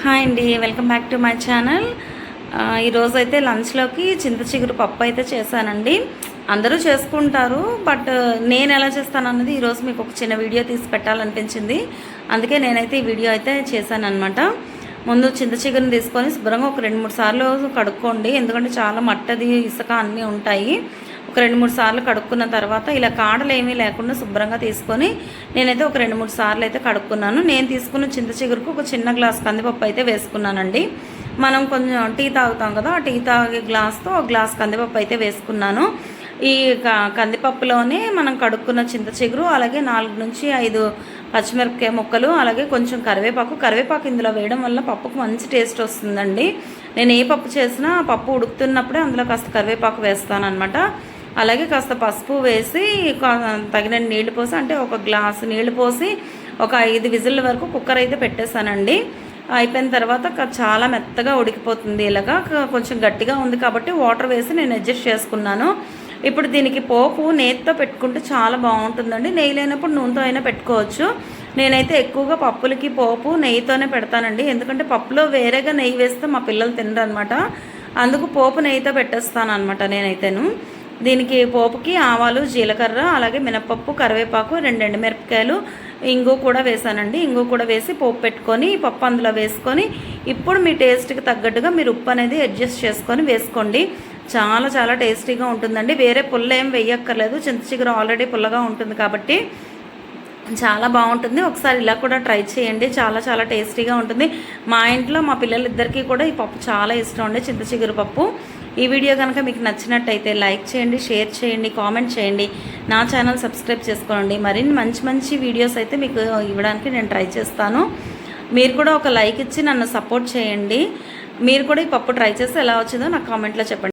Hi అండి welcome back to my channel. ఈరోజు అయితే లంచ్లోకి చింత చిగురు పప్పు అయితే చేశానండి. అందరూ చేసుకుంటారు బట్ నేను ఎలా చేస్తాను అన్నది ఈరోజు మీకు ఒక చిన్న వీడియో తీసి పెట్టాలనిపించింది. అందుకే నేనైతే ఈ వీడియో అయితే చేశాను ముందు చింత చిగురుని తీసుకొని శుభ్రంగా ఒక రెండు మూడు సార్లు కడుక్కోండి. ఎందుకంటే చాలా మట్టది ఇసుక అన్నీ ఉంటాయి. ఒక రెండు మూడు సార్లు కడుక్కున్న తర్వాత ఇలా కాడలు ఏమీ లేకుండా శుభ్రంగా తీసుకొని నేనైతే ఒక రెండు మూడు సార్లు అయితే కడుక్కున్నాను. నేను తీసుకున్న చింత చిగురుకు ఒక చిన్న గ్లాస్ కందిపప్పు అయితే వేసుకున్నానండి. మనం కొంచెం టీ తాగుతాం కదా ఆ టీ తాగే గ్లాస్తో ఒక గ్లాస్ కందిపప్పు అయితే వేసుకున్నాను. ఈ క- కందిపప్పులోనే మనం కడుక్కున్న చింత చిగురు అలాగే నాలుగు నుంచి ఐదు పచ్చిమిరపకాయ ముక్కలు అలాగే కొంచెం కరివేపాకు. కరివేపాకు ఇందులో వేయడం వల్ల పప్పుకు మంచి టేస్ట్ వస్తుందండి. నేను ఏ పప్పు చేసినా పప్పు ఉడుకుతున్నప్పుడే అందులో కాస్త కరివేపాకు వేస్తాను అనమాట అలాగే కాస్త పసుపు వేసి కా- తగిన నీళ్ళు పోసి అంటే ఒక గ్లాసు నీళ్ళు పోసి ఒక ఐదు విజిల్ వరకు కుక్కర్ అయితే పెట్టేశానండి. అయిపోయిన తర్వాత చాలా మెత్తగా ఉడికిపోతుంది ఇలాగా. కొంచెం గట్టిగా ఉంది కాబట్టి వాటర్ వేసి నేను అడ్జస్ట్ చేసుకున్నాను. ఇప్పుడు దీనికి పోపు నేతితో పెట్టుకుంటే చాలా బాగుంటుందండి. నెయ్యి లేనప్పుడు నూనెతో అయినా పెట్టుకోవచ్చు. నేనైతే ఎక్కువగా పప్పులకి పోపు నెయ్యితోనే పెడతానండి. ఎందుకంటే పప్పులో వేరేగా నెయ్యి వేస్తే మా పిల్లలు తినరు అనమాట అందుకు పోపు నెయ్యితో పెట్టేస్తాను అనమాట నేనైతేను. దీనికి పోపుకి ఆవాలు జీలకర్ర అలాగే మినపప్పు కరివేపాకు రెండు ఎండుమిరపకాయలు ఇంగు కూడా వేసానండి. ఇంగు కూడా వేసి పోపు పెట్టుకొని పప్పు అందులో వేసుకొని ఇప్పుడు మీ టేస్ట్కి తగ్గట్టుగా మీరు ఉప్పు అనేది అడ్జస్ట్ చేసుకొని వేసుకోండి. చాలా చాలా టేస్టీగా ఉంటుందండి. వేరే పుల్ల ఏం వేయక్కర్లేదు. చింత చిగురు ఆల్రెడీ పుల్లగా ఉంటుంది కాబట్టి చాలా బాగుంటుంది. ఒకసారి ఇలా కూడా ట్రై చేయండి. చాలా చాలా టేస్టీగా ఉంటుంది. మా ఇంట్లో మా పిల్లలిద్దరికీ కూడా ఈ పప్పు చాలా ఇష్టం అండి చింత చిగురు పప్పు. ఈ వీడియో కనుక మీకు నచ్చినట్టయితే లైక్ చేయండి షేర్ చేయండి కామెంట్ చేయండి. నా ఛానల్ సబ్స్క్రైబ్ చేసుకోండి. మరిన్ని మంచి మంచి వీడియోస్ అయితే మీకు ఇవ్వడానికి నేను ట్రై చేస్తాను. మీరు కూడా ఒక లైక్ ఇచ్చి నన్ను సపోర్ట్ చేయండి. మీరు కూడా ఈ పప్పు ట్రై చేస్తే ఎలా వచ్చిందో నాకు కామెంట్లో చెప్పండి.